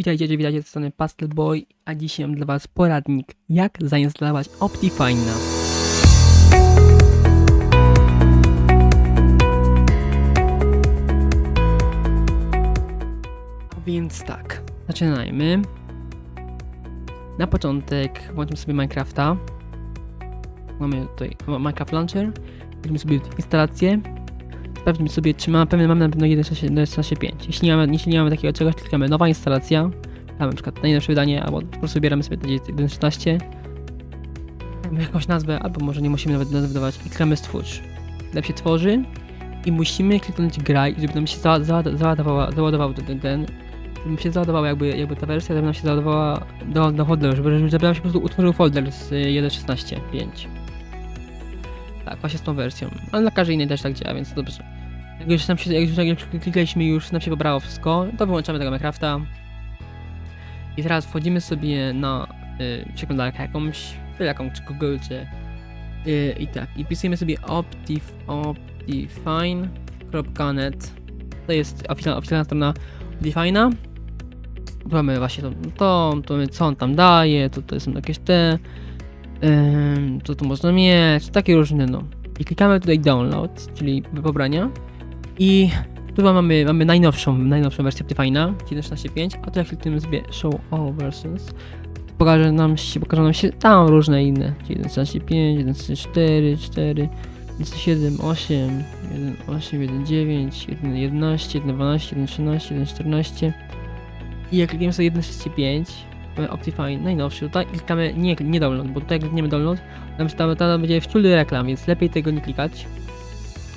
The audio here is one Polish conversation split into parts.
Witajcie, witajcie z strony Pastel Boy, a dzisiaj mam dla Was poradnik, jak zainstalować Optifine'a. Więc tak, zaczynajmy. Na początek włączymy sobie Minecrafta. Mamy tutaj Minecraft Launcher. Weźmy sobie instalację. Sprawdźmy sobie, czy pewnie mamy na pewno 1.16.5. Jeśli nie mamy, jeśli nie mamy takiego czegoś, klikamy nowa instalacja. Mamy na przykład najnowsze wydanie, albo po prostu wybieramy sobie 1.16. Mamy jakąś nazwę, albo może nie musimy nawet nazwy dawać. I klikamy stwórz. Nam się tworzy i musimy kliknąć graj, żeby nam się za, za, załadował ten, ten żeby się załadowała jakby, jakby ta wersja, żeby nam się załadowała do, do folderu, żeby, żeby nam się po prostu utworzył folder z y, 1.16.5. Tak, właśnie z tą wersją. Ale na każdej innej też tak działa, więc dobrze. Jak już nam się, jak już, jak już klikaliśmy już, nam się pobrało wszystko, to wyłączamy tego Minecrafta. I teraz wchodzimy sobie na y, przeglądarkę jakąś, jaką, czy Google, czy... Y, I tak, i pisujemy sobie optif, optifine.net To jest oficjalna, oficjalna strona Optifine'a. Mamy właśnie to, to, to, co on tam daje, to, to są jakieś te... Co tu można mieć, takie różne no. I klikamy tutaj download, czyli pobrania. I tu mamy, mamy najnowszą, najnowszą wersję Optifine'a, 1.16.5, a tu jak klikniemy sobie show all versions, pokaże nam się, pokażą nam się tam różne inne, czyli 1.16.5, 1.4, 4, 1.7, 8, 1.8, 1.9, 1.11, 1.12, 1.13, 1.14 i jak klikniemy sobie 1.35, mamy Optifine najnowszy tutaj klikamy nie, nie download, bo tutaj jak klikniemy download, tam, tam, tam będzie wciul reklam, więc lepiej tego nie klikać.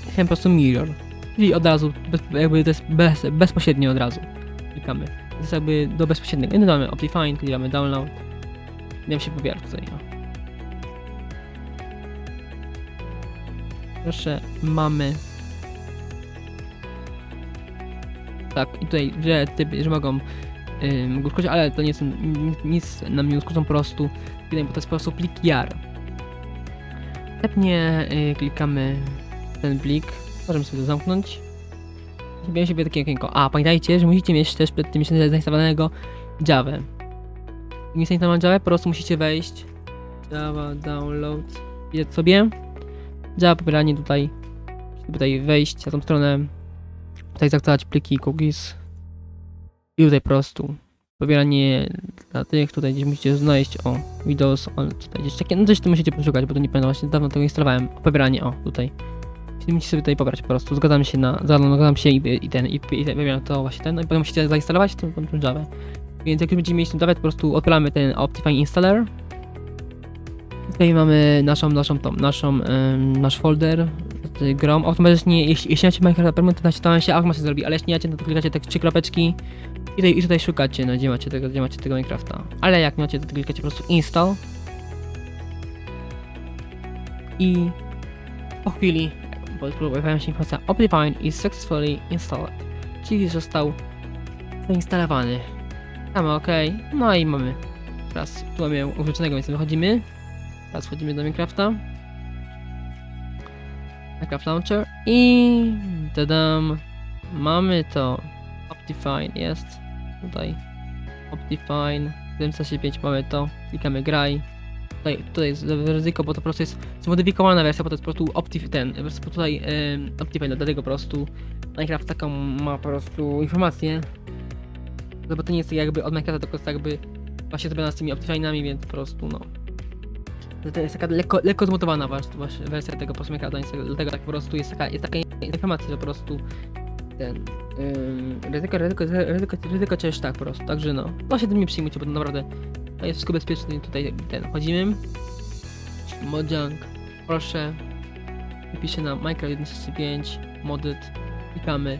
Klikamy po prostu mirror, czyli od razu, bez, jakby to jest bez, bezpośrednio od razu klikamy. To jest jakby do bezpośredniego. I dodamy Optifine, klikamy download. Nam się pobiera tutaj. O. Proszę, mamy. Tak, i tutaj, że typy, że mogą ym, uszkodzić, ale to nie są, nic, nic nam nie uszkodzą po prostu, bo to jest po prostu plik JAR. Następnie y, klikamy ten plik, możemy sobie to zamknąć. I Sobie takie okienko. A, pamiętajcie, że musicie mieć też przed tym jeszcze zainstalowanego Java. Jak nie zainstalowałem Java, po prostu musicie wejść Java download, widać sobie Java pobieranie tutaj, tutaj wejść na tą stronę, tutaj zaaktywować pliki cookies i tutaj po prostu pobieranie dla tych, tutaj gdzieś musicie znaleźć, o, Windows, o, tutaj gdzieś takie, no coś tu musicie poszukać, bo to nie pamiętam, właśnie dawno tego instalowałem, pobieranie, o, tutaj. Czyli musicie sobie tutaj pobrać po prostu, zgadzam się na, zgadzam się i, i ten, i, i wybieram to właśnie ten, no i potem musicie zainstalować tą, tą, Java. Więc jak już będziemy mieć tą Java, to po prostu odpalamy ten Optifine Installer. Tutaj mamy naszą, naszą, tą, naszą, ym, nasz folder, z grom. Automatycznie, jeśli, jeśli macie Minecraft Permanent, to tam się automatycznie zrobi, ale jeśli nie macie, no to klikacie te trzy kropeczki i tutaj, i tutaj szukacie, no gdzie macie tego, gdzie macie tego Minecrafta. Ale jak macie, to klikacie po prostu install. I po chwili bo- pojawia się informacja Optifine is successfully installed, czyli został zainstalowany. Mamy OK, no i mamy teraz tu mamy użyczonego, więc wychodzimy. Teraz wchodzimy do Minecrafta. Minecraft Launcher i tadam, mamy to. Optifine jest tutaj. Optifine 1.5 mamy to. Klikamy graj. Tutaj, tutaj jest ryzyko, bo to po prostu jest zmodyfikowana wersja, bo to jest po prostu Optif ten, po prostu tutaj ym, Optifine, dlatego po prostu Minecraft taką ma po prostu informację. No bo to nie jest jakby od Minecrafta, tylko jest jakby właśnie zrobiona z tymi Optifine'ami, więc po prostu no. To jest taka lekko, lekko zmutowana wersja tego po prostu Minecrafta, dlatego tak po prostu jest taka, jest taka informacja, że po prostu ten ryzyko, ryzyko, ryzyko, ryzyko też tak po prostu, także no. Właśnie tym nie przyjmujcie, bo to naprawdę to jest wszystko bezpieczne, tutaj ten, wchodzimy. Mojang, proszę. Wypiszę na Minecraft 1.35, modded, klikamy.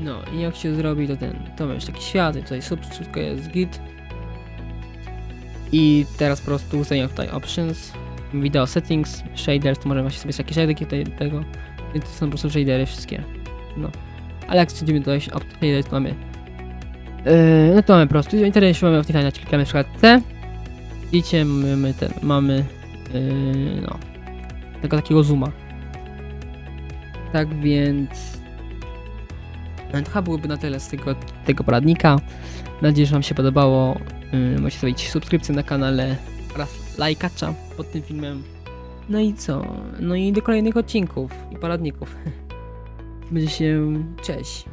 No i jak się zrobi to ten, to masz taki świat i tutaj sub, wszystko jest git. I teraz po prostu ustawiam tutaj options, video settings, shaders, to możemy właśnie sobie jakieś do tego. Więc to są po prostu shadery wszystkie. No. Ale jak chcemy dodać opcję to mamy... Yy, no to mamy prosty. W internecie mamy opcję klikamy na przykład C. Widzicie, mamy ten, mamy... Yy, no. Tego takiego zooma. Tak więc... No to chyba byłoby na tyle z tego, tego poradnika. Mam nadzieję, że Wam się podobało. Yy, możecie zrobić subskrypcję na kanale oraz lajkacza pod tym filmem. No i co? No i do kolejnych odcinków i poradników. Będzie się cześć.